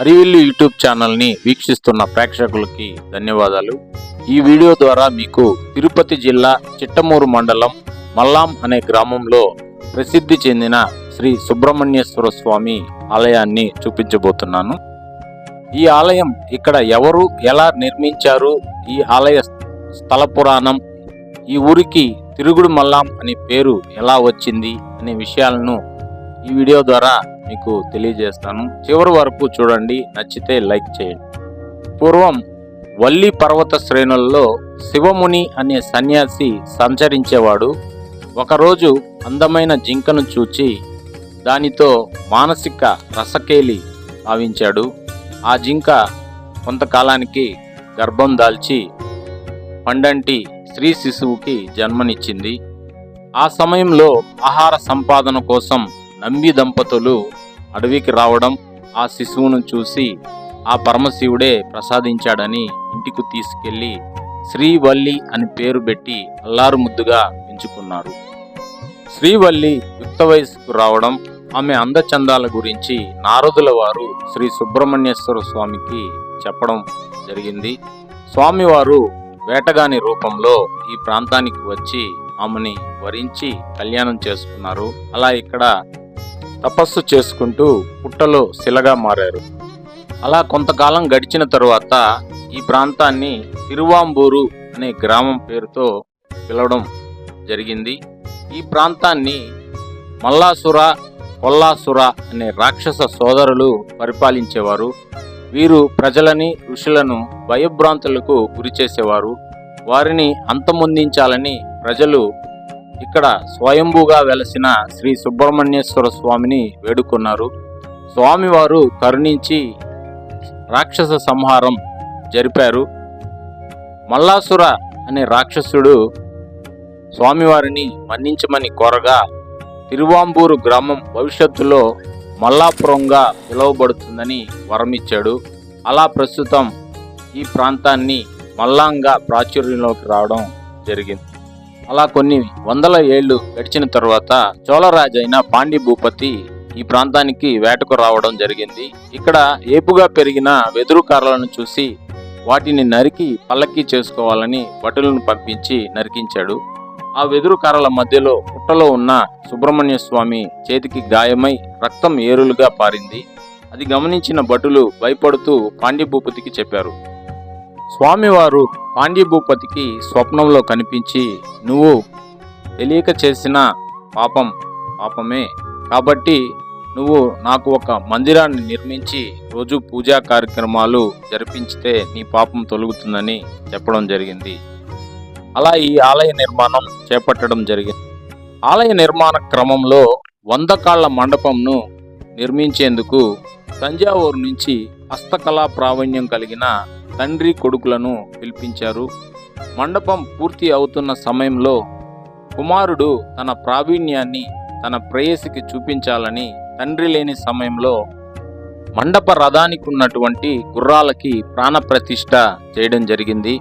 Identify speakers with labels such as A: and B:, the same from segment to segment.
A: Harivillu YouTube ఛానల్ని వీక్షిస్తున్న ప్రేక్షకులకి ధన్యవాదాలు. ఈ వీడియో ద్వారా మీకు తిరుపతి జిల్లా చిట్టమూరు మండలం మల్లాం అనే గ్రామంలో ప్రసిద్ధి చెందిన శ్రీ సుబ్రహ్మణ్యేశ్వర స్వామి ఆలయాన్ని చూపించబోతున్నాను. ఈ ఆలయం ఇక్కడ ఎవరు ఎలా నిర్మించారు ఈ ఆలయ స్థల పురాణం ఈ ఊరికి తిరుగుడు మల్లాం అనే పేరు ఎలా వచ్చింది అనే విషయాలను ఈ వీడియో ద్వారా మీకు తెలియజేస్తాను. చివరి వరకు చూడండి నచ్చితే లైక్ చేయండి. పూర్వం వల్లి పర్వత శ్రేణులలో శివముని అనే సన్యాసి సంచరించేవాడు. ఒకరోజు అందమైన జింకను చూచి దానితో మానసిక రసకేలి భావించాడు. ఆ జింక కొంతకాలానికి గర్భం దాల్చి పండంటి స్త్రీ శిశువుకి జన్మనిచ్చింది. ఆ సమయంలో ఆహార సంపాదన కోసం నంబి దంపతులు అడవికి రావడం ఆ శిశువును చూసి ఆ పరమశివుడే ప్రసాదించాడని ఇంటికి తీసుకెళ్ళి శ్రీవల్లి అని పేరు పెట్టి అల్లారు ముద్దుగా పెంచుకున్నారు శ్రీవల్లి యుక్త వయసుకు రావడం ఆమె అందచందాల గురించి నారదుల వారు శ్రీ సుబ్రహ్మణ్యేశ్వర స్వామికి చెప్పడం జరిగింది. స్వామివారు వేటగాని రూపంలో ఈ ప్రాంతానికి వచ్చి ఆమెని వరించి కళ్యాణం చేసుకున్నారు. అలా ఇక్కడ తపస్సు చేసుకుంటూ పుట్టలో శిలగా మారారు. అలా కొంతకాలం గడిచిన తరువాత ఈ ప్రాంతాన్ని తిరువాంబూరు అనే గ్రామం పేరుతో పిలవడం జరిగింది. ఈ ప్రాంతాన్ని మల్లాసుర కొల్లాసుర అనే రాక్షస సోదరులు పరిపాలించేవారు. వీరు ప్రజలని ఋషులను భయభ్రాంతులకు గురిచేసేవారు. వారిని అంతమొందించాలని ప్రజలు ఇక్కడ స్వయంభూగా వెలసిన శ్రీ సుబ్రహ్మణ్యేశ్వర స్వామిని వేడుకున్నారు. స్వామివారు కరుణించి రాక్షస సంహారం జరిపారు. మల్లాసుర అనే రాక్షసుడు స్వామివారిని మన్నించమని కోరగా తిరువాంబూరు గ్రామం భవిష్యత్తులో మల్లాపురంగా పిలువబడుతుందని వరమిచ్చాడు. అలా ప్రస్తుతం ఈ ప్రాంతాన్ని మల్లాంగా ప్రాచుర్యంలోకి రావడం జరిగింది. అలా కొన్ని వందల ఏళ్ళు గడిచిన తర్వాత చోళరాజైన పాండి భూపతి ఈ ప్రాంతానికి వేటకు రావడం జరిగింది. ఇక్కడ ఏపుగా పెరిగిన వెదురు కర్రలను చూసి వాటిని నరికి పల్లకి చేసుకోవాలని భటులను పంపించి నరికించాడు. ఆ వెదురు కర్రల మధ్యలో పుట్టలో ఉన్న సుబ్రహ్మణ్య స్వామి చేతికి గాయమై రక్తం ఏరులుగా పారింది. అది గమనించిన భటులు భయపడుతూ పాండిభూపతికి చెప్పారు. స్వామివారు పాండ్యభూపతికి స్వప్నంలో కనిపించి నువ్వు తెలియక చేసిన పాపం పాపమే. కాబట్టి నువ్వు నాకు ఒక మందిరాన్ని నిర్మించి రోజు పూజా కార్యక్రమాలు జరిపించితే నీ పాపం తొలగుతుందని చెప్పడం జరిగింది. అలా ఈ ఆలయ నిర్మాణం చేపట్టడం జరిగింది. ఆలయ నిర్మాణ క్రమంలో వంద కాళ్ళ మండపంను నిర్మించేందుకు తంజావూరు నుంచి హస్తకళా ప్రావీణ్యం కలిగిన తండ్రి కొడుకులను పిలిపించారు. మండపం పూర్తి అవుతున్న సమయంలో కుమారుడు తన ప్రావీణ్యాన్ని తన ప్రేయసికి చూపించాలని తండ్రి లేని సమయంలో మండప రథానికి ఉన్నటువంటి గుర్రాలకి ప్రాణప్రతిష్ఠ చేయడం జరిగింది.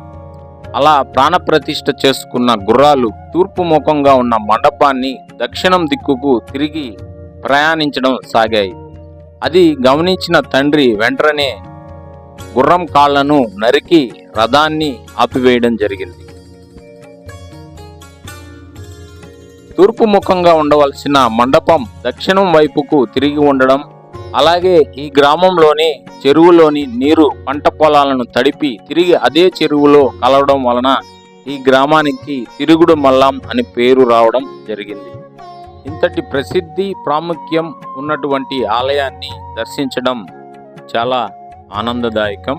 A: అలా ప్రాణప్రతిష్ఠ చేసుకున్న గుర్రాలు తూర్పు ముఖంగా ఉన్న మండపాన్ని దక్షిణం దిక్కుకు తిరిగి ప్రయాణించడం సాగాయి. అది గమనించిన తండ్రి వెంటనే గుర్రం కాళ్ళను నరికి రథాన్ని ఆపివేయడం జరిగింది. తూర్పు ముఖంగా ఉండవలసిన మండపం దక్షిణం వైపుకు తిరిగి ఉండడం అలాగే ఈ గ్రామంలోని చెరువులోని నీరు పంట పొలాలను తడిపి తిరిగి అదే చెరువులో కలవడం వలన ఈ గ్రామానికి తిరుగుడు మల్లాం అని పేరు రావడం జరిగింది. ఇంతటి ప్రసిద్ధి ప్రాముఖ్యం ఉన్నటువంటి ఆలయాన్ని దర్శించడం చాలా ఆనందదాయకం.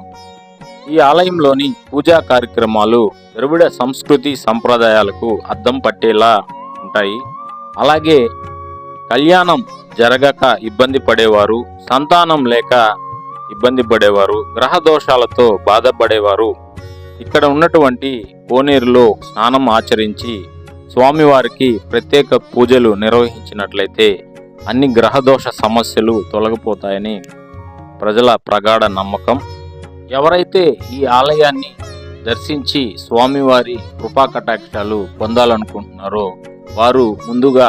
A: ఈ ఆలయంలోని పూజా కార్యక్రమాలు ద్రవిడ సంస్కృతి సంప్రదాయాలకు అద్దం పట్టేలా ఉంటాయి. అలాగే కళ్యాణం జరగక ఇబ్బంది పడేవారు సంతానం లేక ఇబ్బంది పడేవారు గ్రహ దోషాలతో బాధపడేవారు. ఇక్కడ ఉన్నటువంటి కోనేరులో స్నానం ఆచరించి స్వామివారికి ప్రత్యేక పూజలు నిర్వహించినట్లయితే అన్ని గ్రహదోష సమస్యలు తొలగిపోతాయని ప్రజల ప్రగాఢ నమ్మకం. ఎవరైతే ఈ ఆలయాన్ని దర్శించి స్వామివారి కృపా కటాక్షాలు పొందాలనుకుంటున్నారో వారు ముందుగా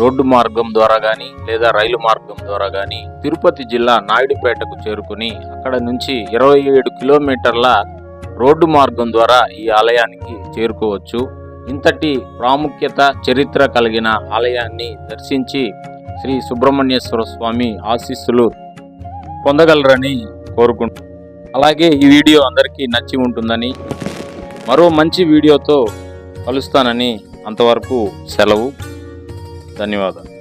A: రోడ్డు మార్గం ద్వారా కానీ లేదా రైలు మార్గం ద్వారా కానీ తిరుపతి జిల్లా నాయుడుపేటకు చేరుకుని అక్కడ నుంచి ఇరవై ఏడు కిలోమీటర్ల రోడ్డు మార్గం ద్వారా ఈ ఆలయానికి చేరుకోవచ్చు. ఇంతటి ప్రాముఖ్యత చరిత్ర కలిగిన ఆలయాన్ని దర్శించి శ్రీ సుబ్రహ్మణ్యేశ్వర స్వామి ఆశీస్సులు పొందగలరని కోరుకుంటున్నాను అలాగే ఈ వీడియో అందరికీ నచ్చి ఉంటుందని మరో మంచి వీడియోతో కలుస్తానని అంతవరకు సెలవు. ధన్యవాదాలు.